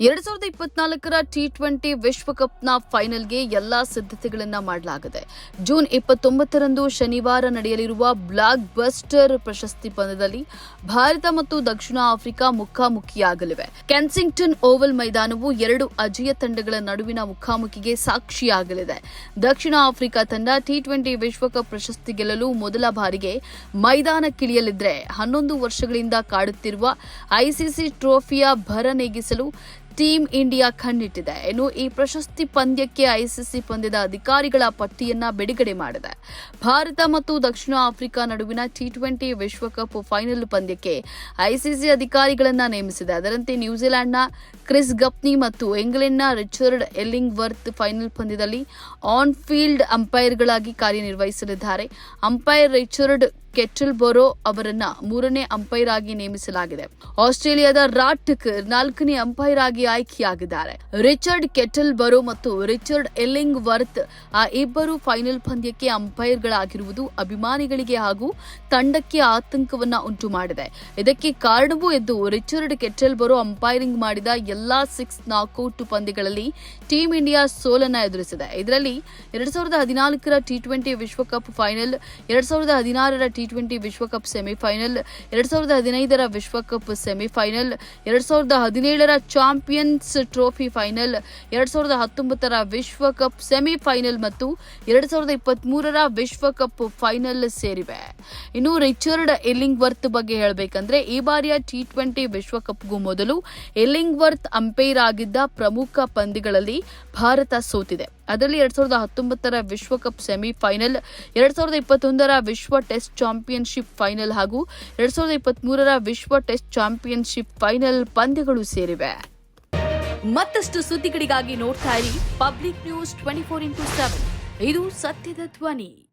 ಎರಡ್ ಸಾವಿರದ ಇಪ್ಪತ್ನಾಲ್ಕರ ಟಿ ಟ್ವೆಂಟಿ ವಿಶ್ವಕಪ್ನ ಫೈನಲ್ಗೆ ಎಲ್ಲಾ ಸಿದ್ಧತೆಗಳನ್ನು ಮಾಡಲಾಗಿದೆ, ಜೂನ್ ಇಪ್ಪತ್ತೊಂಬತ್ತರಂದು ಶನಿವಾರ ನಡೆಯಲಿರುವ ಬ್ಲಾಕ್ ಬಸ್ಟರ್ ಪ್ರಶಸ್ತಿ ಪಂದ್ಯದಲ್ಲಿ ಭಾರತ ಮತ್ತು ದಕ್ಷಿಣ ಆಫ್ರಿಕಾ ಮುಖಾಮುಖಿಯಾಗಲಿವೆ. ಕೆನ್ಸಿಂಗ್ಟನ್ ಓವಲ್ ಮೈದಾನವು ಎರಡು ಅಜೇಯ ತಂಡಗಳ ನಡುವಿನ ಮುಖಾಮುಖಿಗೆ ಸಾಕ್ಷಿಯಾಗಲಿದೆ. ದಕ್ಷಿಣ ಆಫ್ರಿಕಾ ತಂಡ ಟಿ ಟ್ವೆಂಟಿ ವಿಶ್ವಕಪ್ ಪ್ರಶಸ್ತಿ ಗೆಲ್ಲಲು ಮೊದಲ ಬಾರಿಗೆ ಮೈದಾನಕ್ಕಿಳಿಯಲಿದ್ರೆ ಹನ್ನೊಂದು ವರ್ಷಗಳಿಂದ ಕಾಡುತ್ತಿರುವ ಐಸಿಸಿ ಟ್ರೋಫಿಯ ಭರ ನೀಗಿಸಲು ಟೀಂ ಇಂಡಿಯಾ ಕಣ್ಣಿಟ್ಟಿದೆ. ಇನ್ನು ಈ ಪ್ರಶಸ್ತಿ ಪಂದ್ಯಕ್ಕೆ ಐಸಿಸಿ ಪಂದ್ಯದ ಅಧಿಕಾರಿಗಳ ಪಟ್ಟಿಯನ್ನ ಬಿಡುಗಡೆ ಮಾಡಿದೆ. ಭಾರತ ಮತ್ತು ದಕ್ಷಿಣ ಆಫ್ರಿಕಾ ನಡುವಿನ ಟಿ ಟ್ವೆಂಟಿ ವಿಶ್ವಕಪ್ ಫೈನಲ್ ಪಂದ್ಯಕ್ಕೆ ಐಸಿಸಿ ಅಧಿಕಾರಿಗಳನ್ನ ನೇಮಿಸಿದೆ. ಅದರಂತೆ ನ್ಯೂಜಿಲೆಂಡ್ನ ಕ್ರಿಸ್ ಗಪ್ನಿ ಮತ್ತು ಇಂಗ್ಲೆಂಡ್ನ ರಿಚರ್ಡ್ ಎಲ್ಲಿಂಗ್ ವರ್ತ್ ಫೈನಲ್ ಪಂದ್ಯದಲ್ಲಿ ಆನ್ ಫೀಲ್ಡ್ ಅಂಪೈರ್ಗಳಾಗಿ ಕಾರ್ಯನಿರ್ವಹಿಸಲಿದ್ದಾರೆ. ಅಂಪೈರ್ ರಿಚರ್ಡ್ ಕೆಟಲ್ ಬೊರೋ ಅವರನ್ನ ಮೂರನೇ ಅಂಪೈರ್ ಆಗಿ ನೇಮಿಸಲಾಗಿದೆ. ಆಸ್ಟ್ರೇಲಿಯಾದ ರಾಟ್ಕ್ ನಾಲ್ಕನೇ ಅಂಪೈರ್ ಆಗಿ ಆಯ್ಕೆಯಾಗಿದ್ದಾರೆ. ರಿಚರ್ಡ್ ಕೆಟಲ್ ಬರೋ ಮತ್ತು ರಿಚರ್ಡ್ ಎಲ್ಲಿಂಗ್ ವರ್ತ್ ಆ ಇಬ್ಬರು ಫೈನಲ್ ಪಂದ್ಯಕ್ಕೆ ಅಂಪೈರ್ಗಳಾಗಿರುವುದು ಅಭಿಮಾನಿಗಳಿಗೆ ಹಾಗೂ ತಂಡಕ್ಕೆ ಆತಂಕವನ್ನ ಉಂಟು ಮಾಡಿದೆ ಇದಕ್ಕೆ ಕಾರಣವೂ ಎದ್ದು ರಿಚರ್ಡ್ ಕೆಟ್ರಲ್ ಬರೋ ಅಂಪೈರಿಂಗ್ ಮಾಡಿದ ಎಲ್ಲಾ ಸಿಕ್ಸ್ ನಾಕೌಟ್ ಪಂದ್ಯಗಳಲ್ಲಿ ಟೀಂ ಇಂಡಿಯಾ ಸೋಲನ್ನ ಎದುರಿಸಿದೆ. ಇದರಲ್ಲಿ ಎರಡ್ ಸಾವಿರದ ಹದಿನಾಲ್ಕರ ಟಿ ಟ್ವೆಂಟಿ ವಿಶ್ವಕಪ್ ಫೈನಲ್, ಎರಡ್ ಸಾವಿರದ ಹದಿನಾರರ ಟಿ ಟ್ವೆಂಟಿ ವಿಶ್ವಕಪ್ ಸೆಮಿಫೈನಲ್ ಎರಡ್ ಸಾವಿರದ ಹದಿನೈದರ ವಿಶ್ವಕಪ್ ಸೆಮಿಫೈನಲ್ ಎರಡ್ ಸಾವಿರದ ಹದಿನೇಳರ ಚಾಂಪಿಯನ್ಸ್ ಟ್ರೋಫಿ ಫೈನಲ್ ಎರಡ್ ಸಾವಿರದ ಹತ್ತೊಂಬತ್ತರ ವಿಶ್ವಕಪ್ ಸೆಮಿಫೈನಲ್ ಮತ್ತು ಎರಡ್ ಸಾವಿರದ ಇಪ್ಪತ್ಮೂರರ ವಿಶ್ವಕಪ್ ಫೈನಲ್ ಸೇರಿವೆ. ಇನ್ನು ರಿಚರ್ಡ್ ಎಲ್ಲಿಂಗ್ ವರ್ತ್ ಬಗ್ಗೆ ಹೇಳಬೇಕಂದ್ರೆ, ಈ ಬಾರಿಯ ಟಿ ಟ್ವೆಂಟಿ ವಿಶ್ವಕಪ್ಗೂ ಮೊದಲು ಎಲ್ಲಿಂಗ್ ವರ್ತ್ ಅಂಪೈರ್ ಆಗಿದ್ದ ಪ್ರಮುಖ ಪಂದ್ಯಗಳಲ್ಲಿ ಭಾರತ ಸೋತಿದೆ. ಅದರಲ್ಲಿ ಎರಡ್ ಸಾವಿರದ ಹತ್ತೊಂಬತ್ತರ ವಿಶ್ವಕಪ್ ಸೆಮಿಫೈನಲ್, ಎರಡ್ ಸಾವಿರದ ಇಪ್ಪತ್ತೊಂದರ ವಿಶ್ವ ಟೆಸ್ಟ್ ಚಾಂಪಿಯನ್ಶಿಪ್ ಫೈನಲ್ ಹಾಗೂ ಎರಡ್ ಸಾವಿರದ ಇಪ್ಪತ್ಮೂರರ ವಿಶ್ವ ಟೆಸ್ಟ್ ಚಾಂಪಿಯನ್ಶಿಪ್ ಫೈನಲ್ ಪಂದ್ಯಗಳು ಸೇರಿವೆ. ಮತ್ತಷ್ಟು ಸುದ್ದಿಗಳಿಗಾಗಿ ನೋಡ್ತಾ ಇರಿ public news twenty four into seven. ಇದು ಸತ್ಯದ ಧ್ವನಿ.